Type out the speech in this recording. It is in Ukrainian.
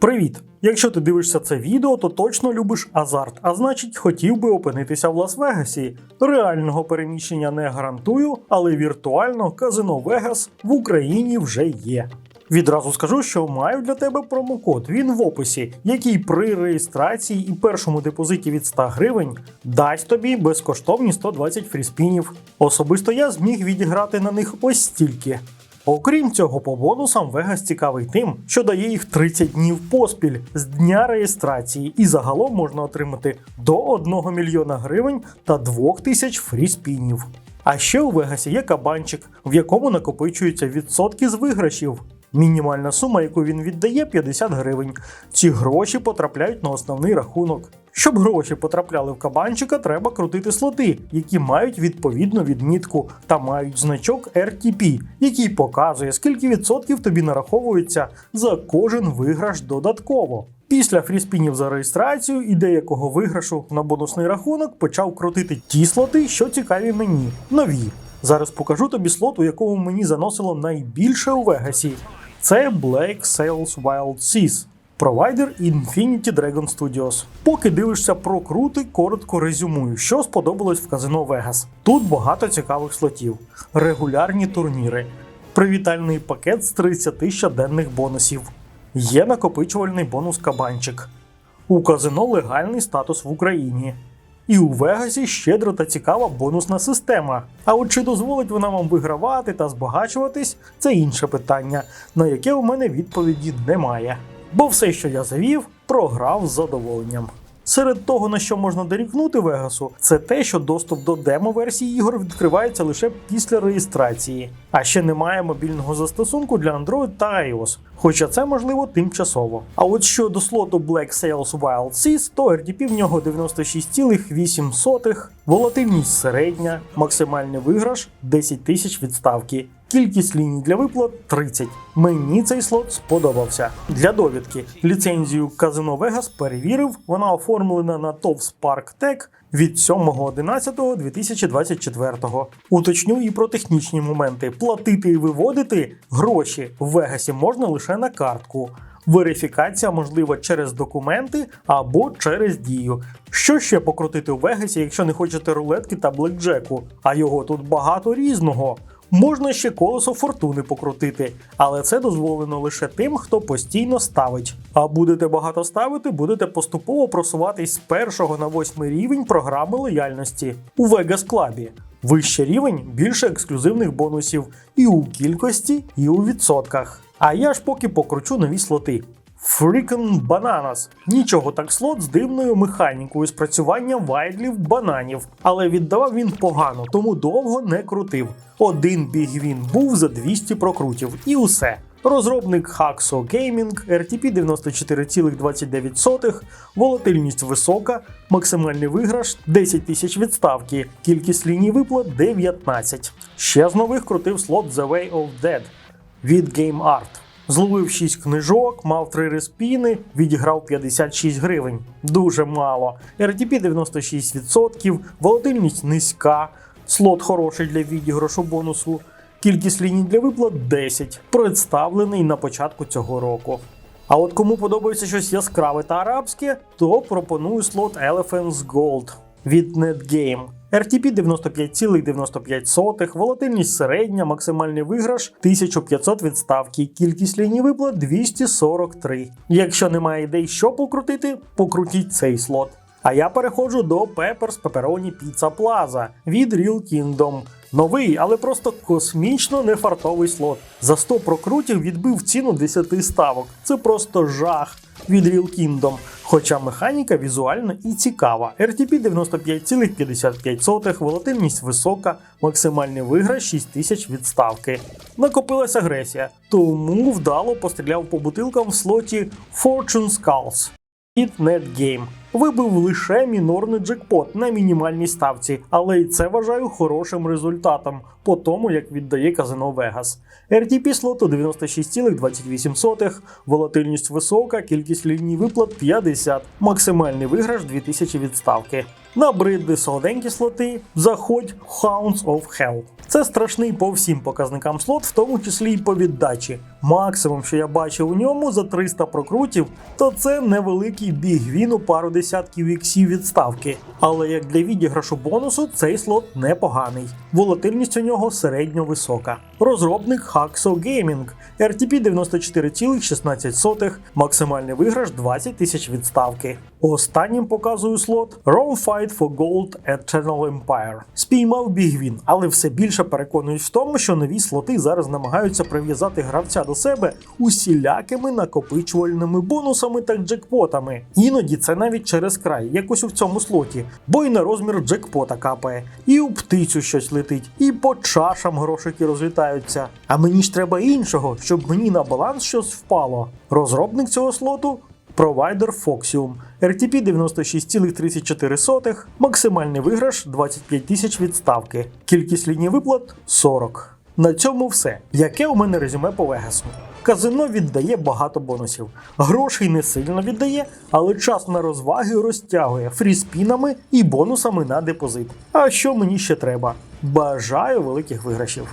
Привіт! Якщо ти дивишся це відео, то точно любиш азарт, а значить, хотів би опинитися в Лас-Вегасі. Реального переміщення не гарантую, але віртуально казино Вегас в Україні вже є. Відразу скажу, що маю для тебе промокод. Він в описі, який при реєстрації і першому депозиті від 100 гривень дасть тобі безкоштовні 120 фріспінів. Особисто я зміг відіграти на них ось стільки. Окрім цього, по бонусам Vegas цікавий тим, що дає їх 30 днів поспіль з дня реєстрації, і загалом можна отримати до 1 мільйона гривень та 2000 фріспінів. А ще у Вегасі є кабанчик, в якому накопичуються відсотки з виграшів. Мінімальна сума, яку він віддає, 50 гривень. Ці гроші потрапляють на основний рахунок. Щоб гроші потрапляли в кабанчика, треба крутити слоти, які мають відповідну відмітку та мають значок RTP, який показує, скільки відсотків тобі нараховується за кожен виграш додатково. Після фріспінів за реєстрацію і деякого виграшу на бонусний рахунок почав крутити ті слоти, що цікаві мені, нові. Зараз покажу тобі слот, у якому мені заносило найбільше у Вегасі. Це Black Sails Wild Seas. Провайдер Infinity Dragon Studios. Поки дивишся про крути, коротко резюмую, що сподобалось в казино Vegas. Тут багато цікавих слотів, регулярні турніри, привітальний пакет з 30 щоденних бонусів. Є накопичувальний бонус кабанчик. У казино легальний статус в Україні. І у Вегасі щедра та цікава бонусна система. А от чи дозволить вона вам вигравати та збагачуватись, це інше питання, на яке у мене відповіді немає. Бо все, що я завів, програв з задоволенням. Серед того, на що можна дорікнути Вегасу, це те, що доступ до демо-версії ігор відкривається лише після реєстрації, а ще немає мобільного застосунку для Android та iOS, хоча це можливо тимчасово. А от щодо слоту Black Sails Wild Seas, то RDP в нього 96,8, волатильність середня, максимальний виграш 10 тисяч відставки. Кількість ліній для виплат 30. Мені цей слот сподобався. Для довідки ліцензію Казино Вегас перевірив. Вона оформлена на ТОВ Spark Tech від 7.11.2024. Уточню і про технічні моменти. Платити і виводити гроші в Вегасі можна лише на картку. Верифікація можлива через документи або через дію. Що ще покрутити у Вегасі, якщо не хочете рулетки та блекджеку? А його тут багато різного. Можна ще колесо фортуни покрутити, але це дозволено лише тим, хто постійно ставить. А будете багато ставити, будете поступово просуватись з першого на восьмий рівень програми лояльності у Vegas Club. Вищий рівень більше ексклюзивних бонусів і у кількості, і у відсотках. А я ж поки покручу нові слоти. Freaking Bananas. Нічого так слот з дивною механікою спрацювання вайдлів бананів, але віддавав він погано, тому довго не крутив. Один біг він був за 200 прокрутів, і усе. Розробник Haxo Gaming, RTP 94,29, волатильність висока, максимальний виграш 10 тисяч відставки, кількість ліній виплат 19. Ще з нових крутив слот The Way of Dead від Game Art. Зловив 6 книжок, мав 3 респіни, відіграв 56 гривень. Дуже мало. RTP 96%, волатильність низька, слот хороший для відіграшу бонусу. Кількість ліній для виплат 10, представлений на початку цього року. А от кому подобається щось яскраве та арабське, то пропоную слот Elephant's Gold від NetGame. RTP 95,95, волатильність середня, максимальний виграш 1500 відставки, кількість ліній виплат 243. Якщо немає ідей, що покрутити, покрутіть цей слот. А я переходжу до Peppers Pepperoni Pizza Plaza від Real Kingdom. Новий, але просто космічно нефартовий слот. За 100 прокрутів відбив ціну 10 ставок. Це просто жах від Real Kingdom. Хоча механіка візуально і цікава. RTP 95,55, волатильність висока, максимальний виграш 6000 відставки. Накопилась агресія, тому вдало постріляв по бутилкам в слоті Fortune Skulls від NetGame. Вибив лише мінорний джекпот на мінімальній ставці, але й це вважаю хорошим результатом. По тому, як віддає казино Вегас. RTP слоту 96,28, волатильність висока, кількість ліній виплат 50, максимальний виграш 2000 відставки. Набридли солоденькі слоти, заходь Hounds of Hell. Це страшний по всім показникам слот, в тому числі й по віддачі. Максимум, що я бачив у ньому за 300 прокрутів, то це невеликий біг він у пару десятків іксів відставки. Але як для відіграшу бонусу, цей слот непоганий. Волатильність у нього середньо висока. Розробник Haxo Gaming, RTP 94,16, максимальний виграш 20 тисяч відставки. Останнім показую слот Rome Fight for Gold at Channel Empire. Спіймав біг він, але все більше переконуюсь в тому, що нові слоти зараз намагаються прив'язати гравця до себе усілякими накопичувальними бонусами та джекпотами. Іноді це навіть через край, якось у цьому слоті, бо і на розмір джекпота капає, і у птицю щось летить, і по чашам грошики розлітаються. А мені ж треба іншого, щоб мені на баланс щось впало. Розробник цього слоту Провайдер Foxium. RTP 96,34, максимальний виграш 25 тисяч відставки, кількість ліній виплат 40. На цьому все. Яке у мене резюме по Вегасу? Казино віддає багато бонусів. Грошей не сильно віддає, але час на розваги розтягує фріспінами і бонусами на депозит. А що мені ще треба? Бажаю великих виграшів!